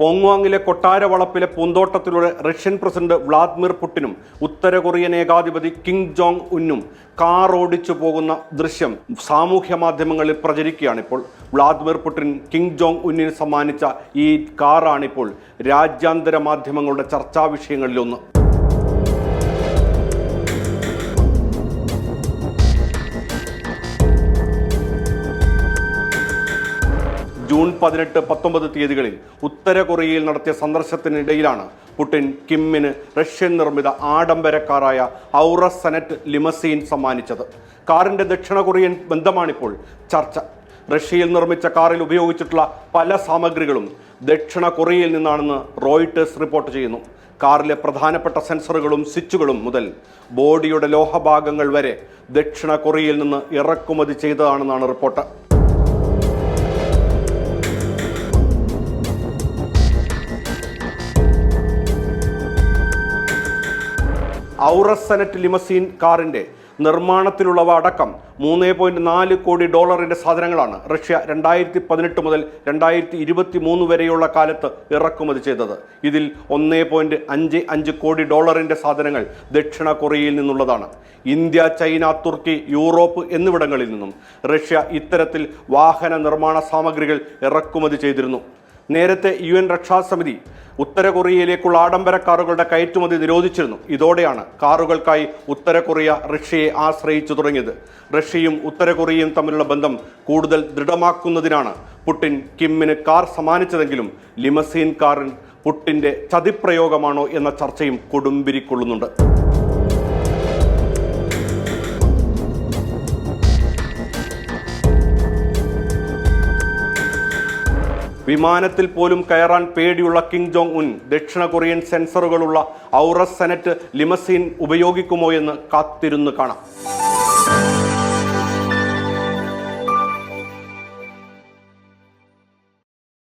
പോങ്വാങ്ങിലെ കൊട്ടാര വളപ്പിലെ പൂന്തോട്ടത്തിലൂടെ റഷ്യൻ പ്രസിഡന്റ് വ്ളാദിമിർ പുടിനും ഉത്തര കൊറിയൻ ഏകാധിപതി കിങ് ജോങ് ഉന്നും കാർ ഓടിച്ചു പോകുന്ന ദൃശ്യം സാമൂഹ്യ മാധ്യമങ്ങളിൽ പ്രചരിക്കുകയാണ് ഇപ്പോൾ വ്ളാദിമിർ പുടിൻ കിങ് ജോങ് ഉന്നിന് സമ്മാനിച്ച ഈ കാറാണിപ്പോൾ രാജ്യാന്തര മാധ്യമങ്ങളുടെ ചർച്ചാ വിഷയങ്ങളിലൊന്ന്. ജൂൺ പതിനെട്ട് പത്തൊമ്പത് തീയതികളിൽ ഉത്തര കൊറിയയിൽ നടത്തിയ സന്ദർശനത്തിനിടയിലാണ് പുടിൻ കിമ്മിന് റഷ്യൻ നിർമ്മിത ആഡംബരക്കാരായ ഔറ സെനറ്റ് ലിമസീൻ സമ്മാനിച്ചത്. കാറിന്റെ ദക്ഷിണ കൊറിയൻ ബന്ധമാണിപ്പോൾ ചർച്ച. റഷ്യയിൽ നിർമ്മിച്ച കാറിൽ ഉപയോഗിച്ചിട്ടുള്ള പല സാമഗ്രികളും ദക്ഷിണ കൊറിയയിൽ നിന്നാണെന്ന് റോയിട്ടേഴ്സ് റിപ്പോർട്ട് ചെയ്യുന്നു. കാറിലെ പ്രധാനപ്പെട്ട സെൻസറുകളും സ്വിച്ചുകളും മുതൽ ബോഡിയുടെ ലോഹഭാഗങ്ങൾ വരെ ദക്ഷിണ കൊറിയയിൽ നിന്ന് ഇറക്കുമതി ചെയ്തതാണെന്നാണ് റിപ്പോർട്ട്. ഔറസ് സെനറ്റ് ലിമസീൻ കാറിന്റെ നിർമ്മാണത്തിലുള്ളവ അടക്കം മൂന്ന് പോയിന്റ് നാല് കോടി ഡോളറിന്റെ സാധനങ്ങളാണ് റഷ്യ രണ്ടായിരത്തി പതിനെട്ട് മുതൽ രണ്ടായിരത്തി ഇരുപത്തി മൂന്ന് വരെയുള്ള കാലത്ത് ഇറക്കുമതി ചെയ്തത്. ഇതിൽ ഒന്നേ പോയിന്റ് അഞ്ച് അഞ്ച് കോടി ഡോളറിന്റെ സാധനങ്ങൾ ദക്ഷിണ കൊറിയയിൽ നിന്നുള്ളതാണ്. ഇന്ത്യ ചൈന തുർക്കി യൂറോപ്പ് എന്നിവിടങ്ങളിൽ നിന്നും റഷ്യ ഇത്തരത്തിൽ വാഹന നിർമ്മാണ സാമഗ്രികൾ ഇറക്കുമതി ചെയ്തിരുന്നു. നേരത്തെ യു എൻ രക്ഷാസമിതി ഉത്തര കൊറിയയിലേക്കുള്ള ആഡംബര കാറുകളുടെ കയറ്റുമതി നിരോധിച്ചിരുന്നു. ഇതോടെയാണ് കാറുകൾക്കായി ഉത്തര കൊറിയ റഷ്യയെ ആശ്രയിച്ചു തുടങ്ങിയത്. റഷ്യയും ഉത്തര കൊറിയയും തമ്മിലുള്ള ബന്ധം കൂടുതൽ ദൃഢമാക്കുന്നതിനാണ് പുടിൻ കിമ്മിന് കാർ സമ്മാനിച്ചതെങ്കിലും ലിമസീൻ കാറിൻ പുട്ടിന്റെ ചതിപ്രയോഗമാണോ എന്ന ചർച്ചയും കൊടുമ്പിരിക്കൊള്ളുന്നുണ്ട്. വിമാനത്തിൽ പോലും കയറാൻ പേടിയുള്ള കിങ് ജോങ് ഉൻ ദക്ഷിണ കൊറിയൻ സെൻസറുകളുള്ള ഔറസ് സെനറ്റ് ലിമസീൻ ഉപയോഗിക്കുമോ എന്ന് കാത്തിരുന്നു കാണാം.